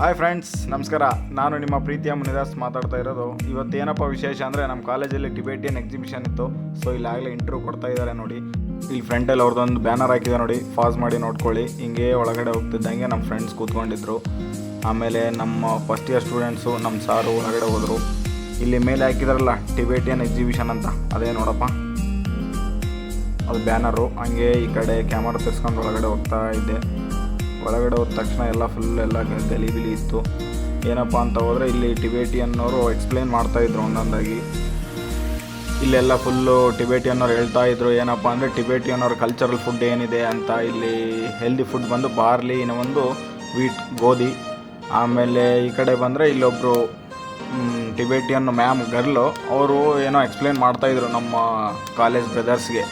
Hi friends, ನಮಸ್ಕಾರ. ನಾನು ನಿಮ್ಮ ಪ್ರೀತಿಯ ಮುನಿದಾಸ್ ಮಾತಾಡ್ತಾ ಇರೋದು. ಇವತ್ತೇನಪ್ಪ ವಿಶೇಷ ಅಂದರೆ ನಮ್ಮ ಕಾಲೇಜಲ್ಲಿ ಟಿಬೇಟಿಯನ್ ಎಕ್ಸಿಬಿಷನ್ ಇತ್ತು? ಸೊ ಆಗಲೇ ಇಂಟ್ರ್ಯೂ ಕೊಡ್ತಾ ಇದ್ದಾರೆ ನೋಡಿ. ಇಲ್ಲಿ ಫ್ರೆಂಡಲ್ಲಿ ಅವ್ರದ್ದೊಂದು ಬ್ಯಾನರ್ ಹಾಕಿದೆ ನೋಡಿ. ಫಾಸ್ ಮಾಡಿ ನೋಡ್ಕೊಳ್ಳಿ. ಹಿಂಗೆ ಒಳಗಡೆ ಹೋಗ್ತಿದ್ದಂಗೆ ನಮ್ಮ ಫ್ರೆಂಡ್ಸ್ ಕೂತ್ಕೊಂಡಿದ್ರು. ಆಮೇಲೆ ನಮ್ಮ ಫಸ್ಟ್ ಇಯರ್ ಸ್ಟೂಡೆಂಟ್ಸು ನಮ್ಮ ಸಾರು ಒಳಗಡೆ ಹೋದರು. ಇಲ್ಲಿ ಮೇಲೆ ಹಾಕಿದಾರಲ್ಲ ಟಿಬೇಟಿಯನ್ ಎಕ್ಸಿಬಿಷನ್ ಅಂತ. ಅದೇ ನೋಡಪ್ಪ. ಅದು ಬ್ಯಾನರು ಹಂಗೆ ಈ ಕಡೆ ಕ್ಯಾಮರಾ ತೆಗೆಸ್ಕೊಂಡು ಒಳಗಡೆ ಹೋಗ್ತಾ ಇದ್ದೆ. ಒಳಗಡೆ ಹೋದ ತಕ್ಷಣ ಎಲ್ಲ ಫುಲ್ ಎಲ್ಲ ಗಲಿ ಬಿಲಿ ಇತ್ತು. ಏನಪ್ಪ ಅಂತ ಹೋದರೆ ಇಲ್ಲಿ ಟಿಬೇಟಿಯನ್ನೋರು ಎಕ್ಸ್ಪ್ಲೇನ್ ಮಾಡ್ತಾಯಿದ್ರು ಒಂದೊಂದಾಗಿ. ಇಲ್ಲೆಲ್ಲ ಫುಲ್ಲು ಟಿಬೇಟಿಯನ್ನೋರು ಹೇಳ್ತಾ ಇದ್ರು, ಏನಪ್ಪ ಅಂದರೆ ಟಿಬೇಟಿಯನ್ನವ್ರ ಕಲ್ಚರಲ್ ಫುಡ್ ಏನಿದೆ ಅಂತ. ಇಲ್ಲಿ ಹೆಲ್ದಿ ಫುಡ್ ಬಂದು ಬಾರ್ಲಿ ಇನ್ನೂ ಒಂದು ವೀಟ್ ಗೋಧಿ. ಆಮೇಲೆ ಈ ಕಡೆ ಬಂದರೆ ಇಲ್ಲೊಬ್ಬರು ಟಿಬೇಟಿಯನ್ ಮ್ಯಾಮ್ ಗರ್ಲು ಅವರು ಏನೋ ಎಕ್ಸ್ಪ್ಲೇನ್ ಮಾಡ್ತಾಯಿದ್ರು ನಮ್ಮ ಕಾಲೇಜ್ ಬ್ರದರ್ಸ್ಗೆ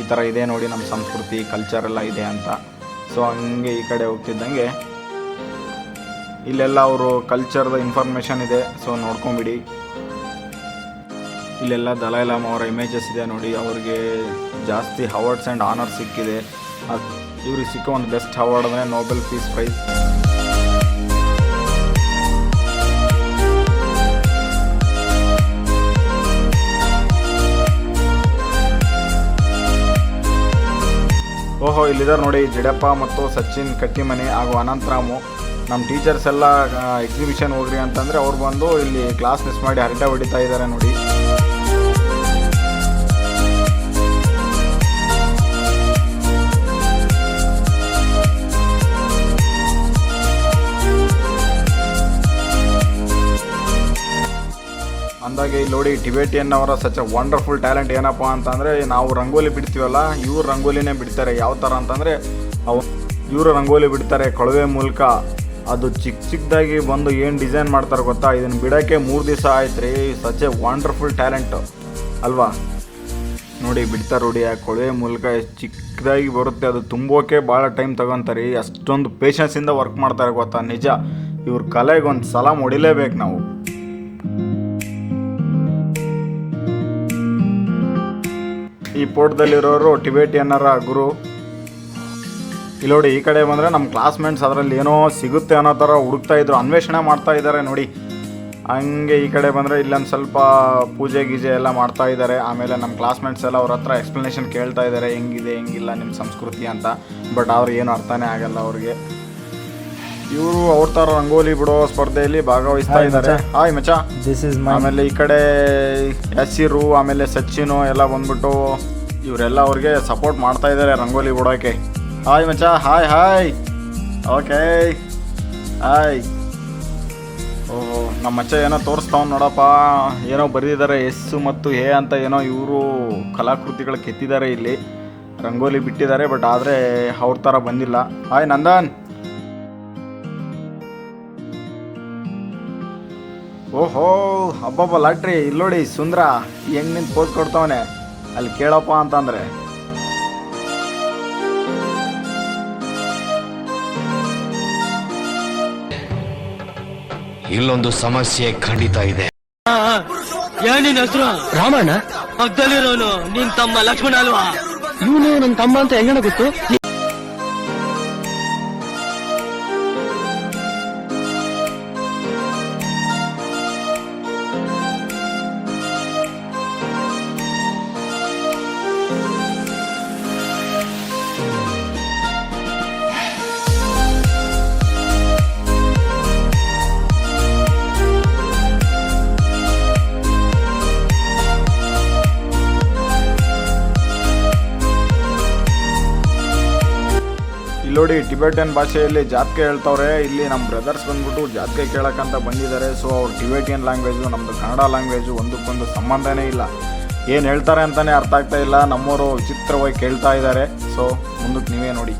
ಈ ಥರ ಇದೆ ನೋಡಿ ನಮ್ಮ ಸಂಸ್ಕೃತಿ ಕಲ್ಚರ್ ಎಲ್ಲ ಇದೆ ಅಂತ. ಸೊ ಹಂಗೆ ಈ ಕಡೆ ಹೋಗ್ತಿದ್ದಂಗೆ. ಇಲ್ಲೆಲ್ಲ ಅವರು ಕಲ್ಚರ್ದ ಇನ್ಫಾರ್ಮೇಷನ್ ಇದೆ ಸೊ ನೋಡ್ಕೊಂಬಿಡಿ. ಇಲ್ಲೆಲ್ಲ ದಲೈ ಲಾಮ ಅವರ ಇಮೇಜಸ್ ಇದೆ ನೋಡಿ, ಅವ್ರಿಗೆ ಜಾಸ್ತಿ ಅವಾರ್ಡ್ಸ್ ಆ್ಯಂಡ್ ಆನರ್ಸ್ ಸಿಕ್ಕಿದೆ. ಇವ್ರಿಗೆ ಸಿಕ್ಕೋ ಒಂದು ಬೆಸ್ಟ್ ಅವಾರ್ಡ್ ಅಂದರೆ ನೋಬೆಲ್ ಪೀಸ್ ಪ್ರೈಸ್ ಓಹೋ ಇಲ್ಲಿದ್ದಾರೆ ನೋಡಿ, ಜಡಪ್ಪ ಮತ್ತು ಸಚಿನ್ ಕಟ್ಟಿಮನೆ ಹಾಗೂ ಅನಂತರಾಮು ನಮ್ಮ ಟೀಚರ್ಸ್ ಎಲ್ಲ ಎಕ್ಸಿಬಿಷನ್ ಹೋಗ್ರಿ ಅಂತಂದರೆ ಅವ್ರು ಬಂದು ಇಲ್ಲಿ ಕ್ಲಾಸ್ ಮಿಸ್ ಮಾಡಿ ಹರಟೆ ಹೊಡಿತಾ ಇದ್ದಾರೆ ನೋಡಿ. ಅಂದಾಗೆ ನೋಡಿ ಟಿಬೇಟಿಯನ್ ಅವರ ಸಚ್ ವಂಡರ್ಫುಲ್ ಟ್ಯಾಲೆಂಟ್ ಏನಪ್ಪ ಅಂತಂದರೆ, ನಾವು ರಂಗೋಲಿ ಬಿಡ್ತೀವಲ್ಲ, ಇವ್ರು ರಂಗೋಲಿನೇ ಬಿಡ್ತಾರೆ. ಯಾವ ಥರ ಅಂತಂದರೆ, ಅವ್ ಇವರು ರಂಗೋಲಿ ಬಿಡ್ತಾರೆ ಕೊಳವೆ ಮೂಲಕ. ಅದು ಚಿಕ್ಕ ಚಿಕ್ಕದಾಗಿ ಬಂದು ಏನು ಡಿಸೈನ್ ಮಾಡ್ತಾರೆ ಗೊತ್ತಾ? ಇದನ್ನು ಬಿಡೋಕ್ಕೆ ಮೂರು ದಿವಸ ಆಯ್ತು ರೀ, ಸಚ್ ಎ ವಂಡರ್ಫುಲ್ ಟ್ಯಾಲೆಂಟು ಅಲ್ವಾ? ನೋಡಿ ಬಿಡ್ತಾರೆ ನೋಡಿ ಆ ಕೊಳವೆ ಮೂಲಕ ಚಿಕ್ಕದಾಗಿ ಬರುತ್ತೆ. ಅದು ತುಂಬೋಕೆ ಭಾಳ ಟೈಮ್ ತಗೊತಾರೆ ಅಷ್ಟೊಂದು ಪೇಷನ್ಸಿಂದ ವರ್ಕ್ ಮಾಡ್ತಾರೆ ಗೊತ್ತಾ? ನಿಜ, ಇವ್ರ ಕಲೆಗೆ ಒಂದು ಸಲ ಹೊಡಿಲೇಬೇಕು ನಾವು. ಈ ಪೋಟದಲ್ಲಿರೋರು ಟಿಬೇಟಿಯನ್ನರ ಗುರು. ಇಲ್ಲಿ ನೋಡಿ, ಈ ಕಡೆ ಬಂದರೆ ನಮ್ಮ ಕ್ಲಾಸ್ಮೇಟ್ಸ್ ಅದರಲ್ಲಿ ಏನೋ ಸಿಗುತ್ತೆ ಅನ್ನೋ ಥರ ಹುಡುಕ್ತಾ ಇದ್ರು. ಅನ್ವೇಷಣೆ ಮಾಡ್ತಾ ಇದ್ದಾರೆ ನೋಡಿ. ಹಂಗೆ ಈ ಕಡೆ ಬಂದರೆ ಇಲ್ಲೊಂದು ಸ್ವಲ್ಪ ಪೂಜೆ ಗೀಜೆ ಎಲ್ಲ ಮಾಡ್ತಾ ಇದ್ದಾರೆ. ಆಮೇಲೆ ನಮ್ಮ ಕ್ಲಾಸ್ಮೇಟ್ಸ್ ಎಲ್ಲ ಅವ್ರ ಹತ್ರ ಎಕ್ಸ್ಪ್ಲನೇಷನ್ ಕೇಳ್ತಾ ಇದ್ದಾರೆ. ಹೆಂಗಿದೆ, ಹೆಂಗಿಲ್ಲ ನಿಮ್ಮ ಸಂಸ್ಕೃತಿ ಅಂತ. ಬಟ್ ಅವ್ರು ಏನು ಅರ್ಥನೇ ಆಗಲ್ಲ ಅವ್ರಿಗೆ. ಇವರು ಅವ್ರ ತರ ರಂಗೋಲಿ ಬಿಡೋ ಸ್ಪರ್ಧೆಯಲ್ಲಿ ಭಾಗವಹಿಸ್ತಾ Hi, ಇದ್ದಾರೆ. ಮಚ್ಚ. ಹಾಯ್ ಮಚ್ಚಾ. ದಿಸ್ ಇಸ್ ಆಮೇಲೆ ಈ ಕಡೆ ಯಸಿರು ಆಮೇಲೆ ಸಚಿನು ಎಲ್ಲ ಬಂದ್ಬಿಟ್ಟು ಇವರೆಲ್ಲ ಅವ್ರಿಗೆ ಸಪೋರ್ಟ್ ಮಾಡ್ತಾ ಇದ್ದಾರೆ ರಂಗೋಲಿ ಬಿಡೋಕೆ. ಹಾಯ್ ಮಚಾ ಹಾಯ್ ಹಾಯ್. Okay hi. ಓಹೋ ನಮ್ಮ ಮಚ್ಚ ಏನೋ ತೋರಿಸ್ತಾವ್ ನೋಡಪ್ಪ. ಏನೋ ಬರೆದಿದ್ದಾರೆ ಎಸ್ಸು ಮತ್ತು ಹೇ ಅಂತ ಏನೋ ಇವರು ಕಲಾಕೃತಿಗಳು ಕೆತ್ತಿದ್ದಾರೆ ಇಲ್ಲಿ. ರಂಗೋಲಿ ಬಿಟ್ಟಿದ್ದಾರೆ ಬಟ್ ಆದರೆ ಅವ್ರ ಥರ ಬಂದಿಲ್ಲ. ಹಾಯ್ ನಂದನ್. ಓಹೋ ಹಬ್ಬಬ್ಬ ಲಾಟ್ರಿ ಇಲ್ಲಿ ನೋಡಿ ಸುಂದ್ರ ಹೆಂಗ್ ನಿಂತು ಪೋಸ್ ಕೊಡ್ತಾವನೆ. ಅಲ್ಲಿ ಕೇಳಪ್ಪ ಅಂತಂದ್ರೆ. ಇಲ್ಲೊಂದು ಸಮಸ್ಯೆ ಖಂಡಿತ ಇದೆ. ಏನಿನ ಹೆಸರು? ರಾಮಣ್ಣ? ಪಕ್ಕದಲ್ಲಿರೋನು ನಿನ್ ತಮ್ಮ ಲಕ್ಷ್ಮಣ ಅಲ್ವಾ? ಇವನು ನನ್ನ ತಮ್ಮ ಅಂತ ಹೆಂಗಣ ಗೊತ್ತು? ಇಲ್ಲಿ ನೋಡಿ ಟಿಬೆಟನ್ ಭಾಷೆಯಲ್ಲಿ ಜಾತ್ಕೆ ಹೇಳ್ತವ್ರೆ. ಇಲ್ಲಿ ನಮ್ಮ ಬ್ರದರ್ಸ್ ಬಂದ್ಬಿಟ್ಟು ಜಾತ್ಕೆ ಕೇಳಕ್ಕಂತ ಬಂದಿದ್ದಾರೆ. ಸೊ ಅವ್ರು ಟಿಬೆಟಿಯನ್ ಲ್ಯಾಂಗ್ವೇಜು ನಮ್ಮದು ಕನ್ನಡ ಲ್ಯಾಂಗ್ವೇಜು ಒಂದಕ್ಕೊಂದು ಸಂಬಂಧನೇ ಇಲ್ಲ. ಏನು ಹೇಳ್ತಾರೆ ಅಂತಲೇ ಅರ್ಥ ಆಗ್ತಾ ಇಲ್ಲ. ನಮ್ಮವರು ವಿಚಿತ್ರವಾಗಿ ಕೇಳ್ತಾ ಇದ್ದಾರೆ. ಸೊ ಮುಂದಕ್ಕೆ ನೀವೇ ನೋಡಿ.